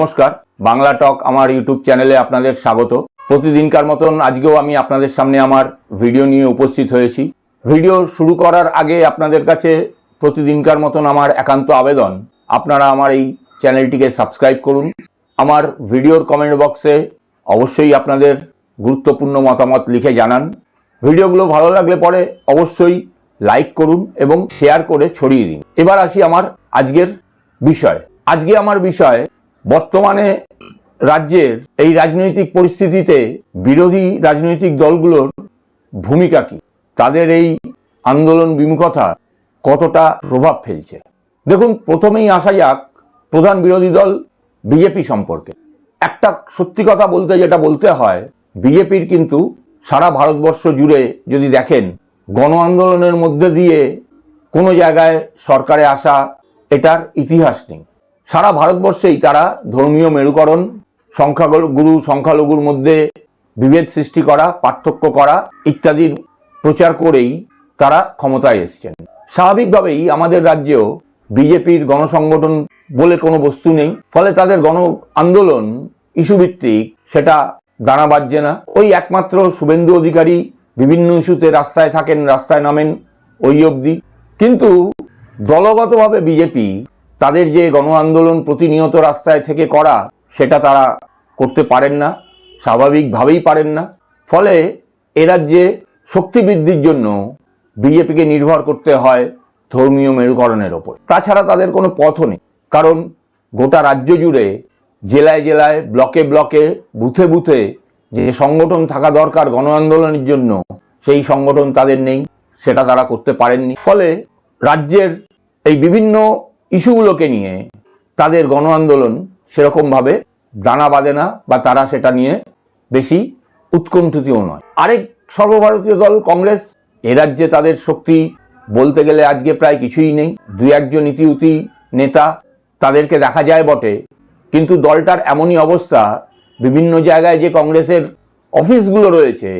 নমস্কার। বাংলা টক আমার ইউটিউব চ্যানেলে আপনাদের স্বাগত। প্রতিদিনকার মতন আজকেও আমি আপনাদের সামনে আমার ভিডিও নিয়ে উপস্থিত হয়েছি। ভিডিও শুরু করার আগে আপনাদের কাছে প্রতিদিনকার মতন আমার একান্ত আবেদন। আপনারা আমার এই চ্যানেলটিকে সাবস্ক্রাইব করুন। আমার ভিডিওর কমেন্ট বক্সে অবশ্যই আপনাদের গুরুত্বপূর্ণ মতামত লিখে জানান। ভিডিওগুলো ভালো লাগলে পরে অবশ্যই লাইক করুন এবং শেয়ার করে ছড়িয়ে দিন। এবার আসি আমার আজকের বিষয়। আজকে আমার বিষয় বর্তমানে রাজ্যের এই রাজনৈতিক পরিস্থিতিতে বিরোধী রাজনৈতিক দলগুলোর ভূমিকা কি? তাদের এই আন্দোলন বিমুখতা কতটা প্রভাব ফেলছে? দেখুন, প্রথমেই আসা যাক প্রধান বিরোধী দল বিজেপি সম্পর্কে। একটা সত্যি কথা বলতে যেটা বলতে হয়, বিজেপির কিন্তু সারা ভারতবর্ষ জুড়ে যদি দেখেন, গণ আন্দোলনের মধ্যে দিয়ে কোনো জায়গায় সরকারে আসা এটার ইতিহাস নেই। সারা ভারতবর্ষেই তারা ধর্মীয় মেরুকরণ, সংখ্যাগুরু সংখ্যালঘুর মধ্যে বিভেদ সৃষ্টি করা, পার্থক্য করা ইত্যাদির প্রচার করেই তারা ক্ষমতায় এসছেন। স্বাভাবিকভাবেই আমাদের রাজ্যেও বিজেপির গণসংগঠন বলে কোনো বস্তু নেই, ফলে তাদের গণ আন্দোলন ইস্যুভিত্তিক সেটা দানা বাজছে না। ওই একমাত্র শুভেন্দু অধিকারী বিভিন্ন ইস্যুতে রাস্তায় থাকেন, রাস্তায় নামেন ওই অবধি। কিন্তু দলগতভাবে বিজেপি তাদের যে গণ আন্দোলন প্রতিনিয়ত রাস্তায় থেকে করা, সেটা তারা করতে পারেন না, স্বাভাবিকভাবেই পারেন না। ফলে এ রাজ্যে শক্তি বৃদ্ধির জন্য বিজেপিকে নির্ভর করতে হয় ধর্মীয় মেরুকরণের ওপর। তাছাড়া তাদের কোনো পথও নেই। কারণ গোটা রাজ্য জুড়ে জেলায় জেলায়, ব্লকে ব্লকে, বুথে বুথে যে সংগঠন থাকা দরকার গণ আন্দোলনের জন্য, সেই সংগঠন তাদের নেই, সেটা তারা করতে পারেননি। ফলে রাজ্যের এই বিভিন্ন ইস্যুগুলোকে নিয়ে তাদের গণ আন্দোলন সেরকমভাবে দানা বাঁধে না বা তারা সেটা নিয়ে বেশি উৎকণ্ঠিতও নয়। আরেক সর্বভারতীয় দল কংগ্রেস, এ রাজ্যে তাদের শক্তি বলতে গেলে আজকে প্রায় কিছুই নেই। দু একজন ইতিউতি নেতা তাদেরকে দেখা যায় বটে, কিন্তু দলটার এমনই অবস্থা, বিভিন্ন জায়গায় যে কংগ্রেসের অফিসগুলো রয়েছে,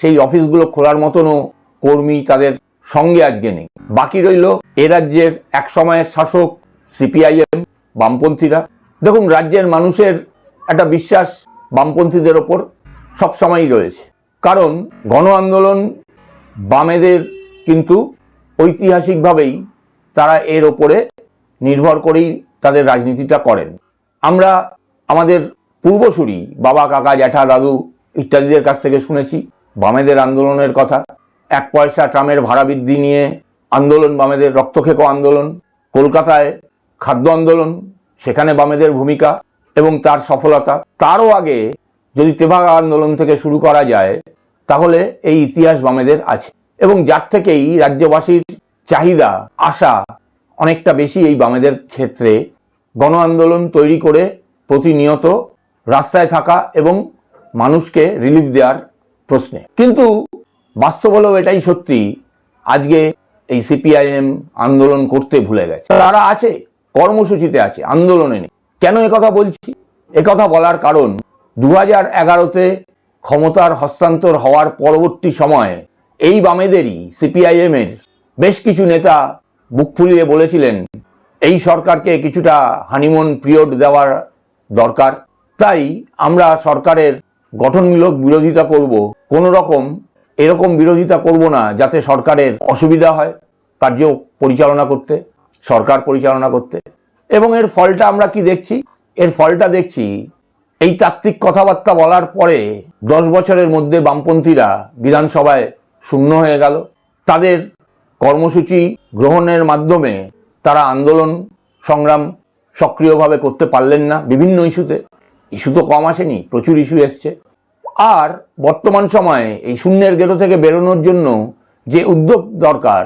সেই অফিসগুলো খোলার মতনও কর্মী তাদের সঙ্গে আজকে নেই। বাকি রইল এ রাজ্যের এক সময়ের শাসক, সিপিআইএম, বামপন্থীরা। দেখুন, রাজ্যের মানুষের একটা বিশ্বাস বামপন্থীদের ওপর সবসময়ই রয়েছে। কারণ, গণ আন্দোলন বামেদের কিন্তু ঐতিহাসিকভাবেই তারা এর ওপরে নির্ভর করেই তাদের রাজনীতিটা করেন। আমরা আমাদের পূর্বসূরি, বাবা, কাকা, জ্যাঠা, দাদু ইত্যাদিদের কাছ থেকে শুনেছি, বামেদের আন্দোলনের কথা। এক পয়সা ট্রামের ভাড়া বৃদ্ধি নিয়ে আন্দোলন, বামেদের রক্তক্ষেকো আন্দোলন, কলকাতায় খাদ্য আন্দোলন, সেখানে বামেদের ভূমিকা এবং তার সফলতা। তারও আগে যদি তেভাগা আন্দোলন থেকে শুরু করা যায়, তাহলে এই ইতিহাস বামেদের আছে এবং যার থেকেই রাজ্যবাসীর চাহিদা, আশা অনেকটা বেশি এই বামেদের ক্ষেত্রে। গণ আন্দোলন তৈরি করে প্রতিনিয়ত রাস্তায় থাকা এবং মানুষকে রিলিফ দেওয়ার প্রশ্নে। কিন্তু বাস্তব হলেও এটাই সত্যি, আজকে এই সিপিআইএম আন্দোলন করতে ভুলে গেছে। তারা আছে, কর্মসূচিতে আছে, আন্দোলনে নেই। কেন একথা বলছি? একথা বলার কারণ দু হাজার এগারোতে ক্ষমতার হস্তান্তর হওয়ার পরবর্তী সময়ে এই বামেদেরই সিপিআইএম এর বেশ কিছু নেতা বুক ফুলিয়ে বলেছিলেন, এই সরকারকে কিছুটা হানিমুন পিরিয়ড দেওয়ার দরকার। তাই আমরা সরকারের গঠনমূলক বিরোধিতা করব কোনো রকম এরকম বিরোধিতা করব না যাতে সরকারের অসুবিধা হয় কার্য পরিচালনা করতে, সরকার পরিচালনা করতে। এবং এর ফলটা আমরা কি দেখছি? এর ফলটা দেখছি এই তাত্ত্বিক কথাবার্তা বলার পরে দশ বছরের মধ্যে বামপন্থীরা বিধানসভায় শূন্য হয়ে গেল। তাদের কর্মসূচি গ্রহণের মাধ্যমে তারা আন্দোলন সংগ্রাম সক্রিয়ভাবে করতে পারলেন না বিভিন্ন ইস্যুতে। ইস্যু তো কম আসেনি, প্রচুর ইস্যু এসছে। আর বর্তমান সময়ে এই শূন্যের গেরো থেকে বেরোনোর জন্য যে উদ্যোগ দরকার,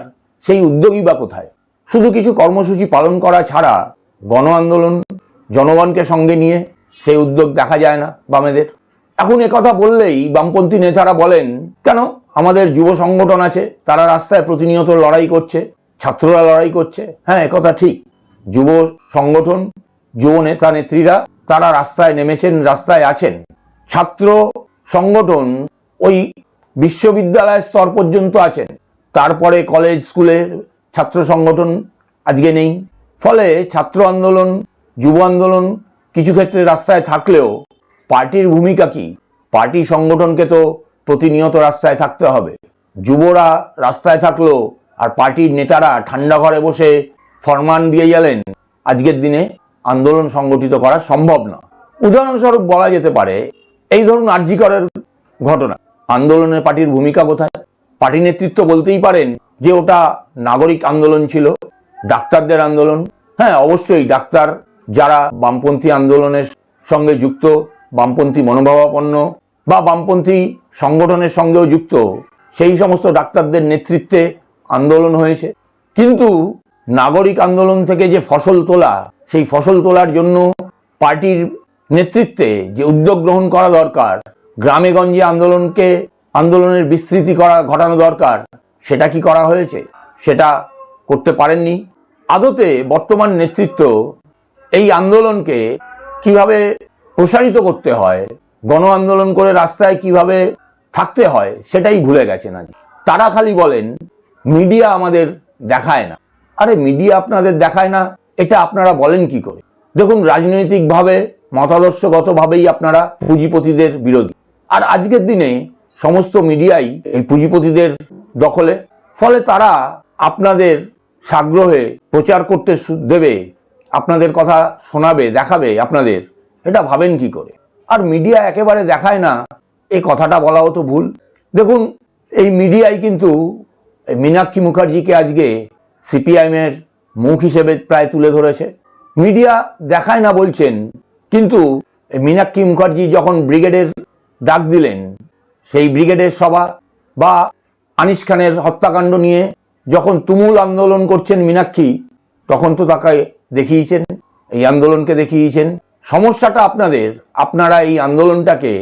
সেই উদ্যোগই বা কোথায়? শুধু কিছু কর্মসূচি পালন করা ছাড়া গণ আন্দোলন, জনগণকে সঙ্গে নিয়ে সেই উদ্যোগ দেখা যায় না বামেদের। এখন কথা বললেই বামপন্থী নেতারা বলেন, কেন? আমাদের যুব সংগঠন আছে, তারা রাস্তায় প্রতিনিয়ত লড়াই করছে, ছাত্ররা লড়াই করছে। হ্যাঁ একথা ঠিক। যুব সংগঠন, যুব নেতা নেত্রীরা তারা রাস্তায় নেমেছেন, রাস্তায় আছেন। ছাত্র সংগঠন ওই বিশ্ববিদ্যালয় স্তর পর্যন্ত আছেন তারপরে কলেজ স্কুলের ছাত্র সংগঠন আজকে নেই। ফলে ছাত্র আন্দোলন, যুব আন্দোলন কিছু ক্ষেত্রে রাস্তায় থাকলেও পার্টির ভূমিকা কি? পার্টি সংগঠনকে তো প্রতিনিয়ত রাস্তায় থাকতে হবে। যুবরা রাস্তায় থাকল আর পার্টির নেতারা ঠান্ডা ঘরে বসে ফরমান দিয়ে গেলেন, আজকের দিনে আন্দোলন সংগঠিত করা সম্ভব না। উদাহরণস্বরূপ বলা যেতে পারে এই ধরুন আর্জিকরের ঘটনা। আন্দোলনে পার্টির ভূমিকা কোথায়? পার্টি নেতৃত্ব বলতেই পারেন যে ওটা নাগরিক আন্দোলন ছিল, ডাক্তারদের আন্দোলন। হ্যাঁ অবশ্যই ডাক্তার যারা বামপন্থী আন্দোলনের সঙ্গে যুক্ত, বামপন্থী মনোভাবাপন্ন বা বামপন্থী সংগঠনের সঙ্গেও যুক্ত, সেই সমস্ত ডাক্তারদের নেতৃত্বে আন্দোলন হয়েছে। কিন্তু নাগরিক আন্দোলন থেকে যে ফসল তোলা, সেই ফসল তোলার জন্য পার্টির নেতৃত্বে যে উদ্যোগ গ্রহণ করা দরকার গ্রামে গঞ্জে আন্দোলনকে, আন্দোলনের বিস্তৃতি করা, ঘটানো দরকার, সেটা কি করা হয়েছে? সেটা করতে পারেননি? আদতে বর্তমান নেতৃত্ব এই আন্দোলনকে কীভাবে প্রসারিত করতে হয়, গণ আন্দোলন করে রাস্তায় কীভাবে থাকতে হয়, সেটাই ভুলে গেছেন আজ। তারা খালি বলেন, মিডিয়া আমাদের দেখায় না। আরে, মিডিয়া আপনাদের দেখায় না, এটা আপনারা বলেন কি করে? দেখুন, রাজনৈতিকভাবে মতাদর্শগতভাবেই আপনারা পুঁজিপতিদের বিরোধী। আর আজকের দিনে সমস্ত মিডিয়াই এই পুঁজিপতিদের দখলে। ফলে তারা আপনাদের সাগ্রহে প্রচার করতে দেবে, আপনাদের কথা শোনাবে, দেখাবে আপনাদের। এটা ভাবেন কি করে? আর মিডিয়া একেবারে দেখায় না এই কথাটা বলাও তো ভুল। দেখুন, এই মিডিয়াই কিন্তু মীনাক্ষী মুখার্জিকে আজকে সিপিআইএমের মুখ হিসেবে প্রায় তুলে ধরেছে। মিডিয়া দেখায় না বলছেন কিন্তু মীনাক্ষী মুখার্জি যখন ব্রিগেডের ডাক দিলেন, সেই ব্রিগেডের সভা বা আনিস খানের হত্যাকাণ্ড নিয়ে যখন তুমুল আন্দোলন করছেন মীনাক্ষী, তখন তো তাকে দেখিয়েছেন, এই আন্দোলনকে দেখিয়েছেন। সমস্যাটা আপনাদের, আপনারা এই আন্দোলনটাকে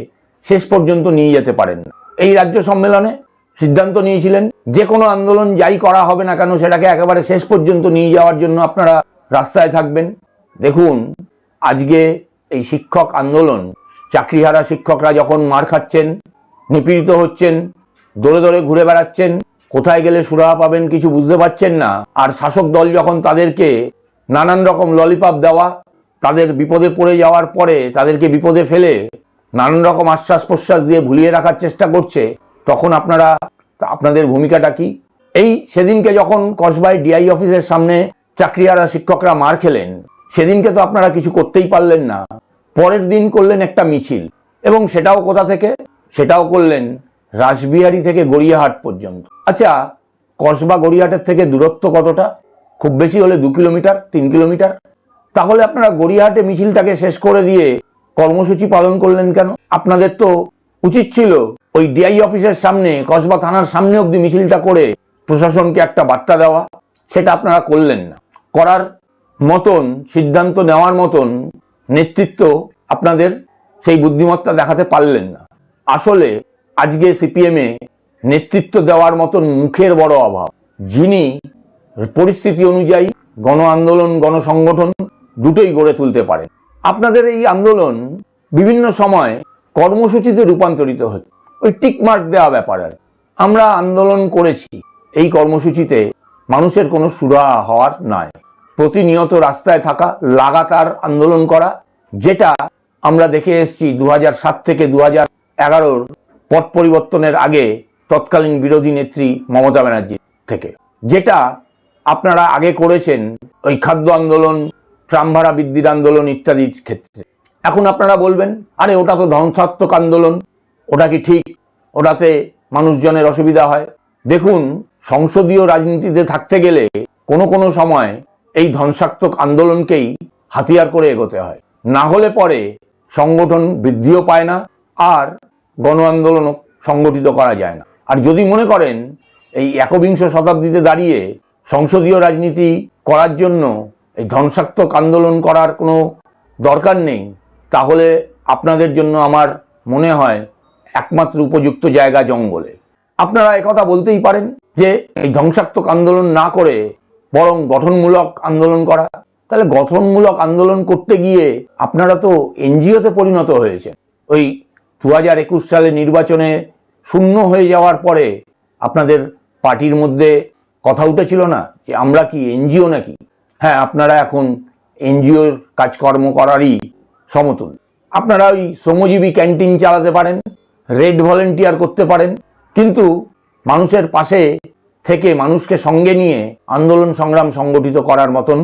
শেষ পর্যন্ত নিয়ে যেতে পারেন। এই রাজ্য সম্মেলনে সিদ্ধান্ত নিয়েছিলেন, যে কোনো আন্দোলন যাই করা হবে না কেন, সেটাকে একেবারে শেষ পর্যন্ত নিয়ে যাওয়ার জন্য আপনারা রাস্তায় থাকবেন। দেখুন, আজকে এই শিক্ষক আন্দোলন, চাকরিহারা শিক্ষকরা যখন মার খাচ্ছেন, নিপীড়িত হচ্ছেন, দৌড়ে দৌড়ে ঘুরে বেড়াচ্ছেন, কোথায় গেলে সুরাহা পাবেন কিছু বুঝতে পারছেন না, আর শাসক দল যখন তাদেরকে নানান রকম ললিপপ দেওয়া, তাদের বিপদে পড়ে যাওয়ার পরে তাদেরকে বিপদে ফেলে, নানান রকম আশ্বাস প্রশ্বাস দিয়ে ভুলিয়ে রাখার চেষ্টা করছে, তখন আপনারা, আপনাদের ভূমিকাটা কি? এই সেদিনকে যখন কসবাই ডিআই অফিসের সামনে চাকরিয়ারা শিক্ষকরা মার খেলেন সেদিনকে তো আপনারা কিছু করতেই পারলেন না। পরের দিন করলেন একটা মিছিল। এবং সেটাও কোথা থেকে? সেটাও করলেন রাসবিহারী থেকে গড়িয়াহাট পর্যন্ত। আচ্ছা কসবা গড়িয়াহাটের থেকে দূরত্ব কতটা? খুব বেশি হলে দু কিলোমিটার, তিন কিলোমিটার? তাহলে আপনারা গড়িয়াহাটে মিছিলটাকে শেষ করে দিয়ে কর্মসূচি পালন করলেন কেন? আপনাদের তো উচিত ছিল ওই ডিআই অফিসের সামনে, কসবা থানার সামনে অব্দি মিছিলটা করে প্রশাসনকে একটা বার্তা দেওয়া। সেটা আপনারা করলেন না। করার মতন, সিদ্ধান্ত নেওয়ার মতন নেতৃত্ব আপনাদের সেই বুদ্ধিমত্তা দেখাতে পারলেন না। আসলে আজকে সিপিএমে নেতৃত্ব দেওয়ার মতন মুখের বড় অভাব। যিনি পরিস্থিতি অনুযায়ী গণ আন্দোলন গণসংগঠন দুটোই গড়ে তুলতে পারেন। আপনাদের এই আন্দোলন বিভিন্ন সময় কর্মসূচিতে রূপান্তরিত হচ্ছে। ওই টিক মার্ক দেওয়া ব্যাপার আর আমরা আন্দোলন করেছি। এই কর্মসূচিতে মানুষের কোনো সুরা হওয়ার নয় প্রতিনিয়ত রাস্তায় থাকা, লাগাতার আন্দোলন করা, যেটা আমরা দেখে এসেছি দু সাত থেকে দু হাজার এগারোর পট পরিবর্তনের আগে তৎকালীন বিরোধী নেত্রী মমতা ব্যানার্জি থেকে, যেটা আপনারা আগে করেছেন ওই খাদ্য আন্দোলন ট্রাম ভাড়া বৃদ্ধির আন্দোলন ইত্যাদির ক্ষেত্রে। এখন আপনারা বলবেন, আরে ওটা তো ধ্বংসাত্মক আন্দোলন, ওটা কি ঠিক? ওটাতে মানুষজনের অসুবিধা হয়। দেখুন, সংসদীয় রাজনীতিতে থাকতে গেলে কোনো কোনো সময় এই ধ্বংসাত্মক আন্দোলনকেই হাতিয়ার করে এগোতে হয়। না হলে পরে সংগঠন বৃদ্ধিও পায় না, আর গণ আন্দোলনও সংগঠিত করা যায় না। আর যদি মনে করেন, এই একবিংশ শতাব্দীতে দাঁড়িয়ে সংসদীয় রাজনীতি করার জন্য এই ধ্বংসাত্মক আন্দোলন করার কোনো দরকার নেই, তাহলে আপনাদের জন্য আমার মনে হয় একমাত্র উপযুক্ত জায়গা জঙ্গলে। আপনারা একথা বলতেই পারেন যে এই ধ্বংসাত্মক আন্দোলন না করে বরং গঠনমূলক আন্দোলন করা। তাহলে গঠনমূলক আন্দোলন করতে গিয়ে আপনারা তো এনজিওতে পরিণত হয়েছে ওই দু হাজার একুশ সালে নির্বাচনে শূন্য হয়ে যাওয়ার পরে আপনাদের পার্টির মধ্যে কথা উঠেছিল না যে আমরা কি এনজিও নাকি? হ্যাঁ আপনারা এখন এনজিওর কাজকর্ম করারই সমতুল আপনারা ওই শ্রমজীবী ক্যান্টিন চালাতে পারেন, রেড ভলেন্টিয়ার করতে পারেন, কিন্তু মানুষের পাশে থেকে মানুষকে সঙ্গে নিয়ে আন্দোলন সংগ্রাম সংগঠিত করার মতন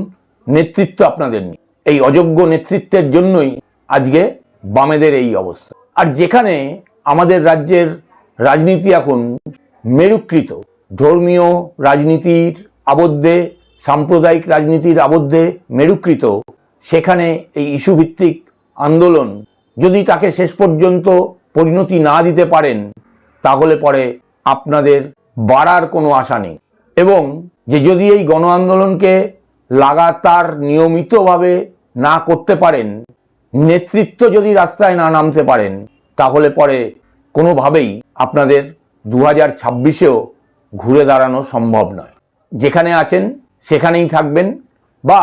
নেতৃত্ব আপনাদের নেই। এই অযোগ্য নেতৃত্বের জন্যই আজকে বামেদের এই অবস্থা। আর যেখানে আমাদের রাজ্যের রাজনীতি এখন মেরুকৃত, ধর্মীয় রাজনীতির আবদ্ধে, সাম্প্রদায়িক রাজনীতির আবদ্ধে মেরুকৃত, সেখানে এই ইস্যুভিত্তিক আন্দোলন যদি তাকে শেষ পর্যন্ত পরিণতি না দিতে পারেন, তাহলে পরে আপনাদের বাড়ার কোনো আশা নেই। এবং যে যদি এই গণ আন্দোলনকে লাগাতার নিয়মিতভাবে না করতে পারেন, নেতৃত্ব যদি রাস্তায় না নামতে পারেন, তাহলে পরে কোনোভাবেই আপনাদের দু হাজার ছাব্বিশেও ঘুরে দাঁড়ানো সম্ভব নয়। যেখানে আছেন, সেখানেই থাকবেন বা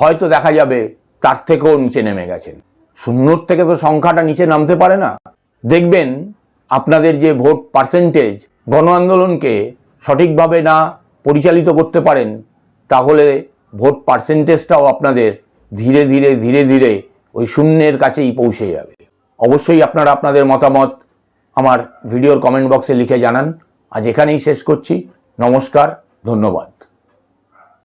হয়তো দেখা যাবে তার থেকেও নিচে নেমে গেছেন। শূন্যর থেকে তো সংখ্যাটা নিচে নামতে পারে না। দেখবেন আপনাদের যে ভোট পার্সেন্টেজ গণ আন্দোলনকে সঠিকভাবে না পরিচালিত করতে পারেন, তাহলে ভোট পার্সেন্টেজটাও আপনাদের ধীরে ধীরে ধীরে ধীরে ওই শূন্যের কাছেই পৌঁছে যাবে। অবশ্যই আপনারা আপনাদের মতামত আমার ভিডিওর কমেন্ট বক্সে লিখে জানান। আজ এখানেই শেষ করছি। নমস্কার, ধন্যবাদ।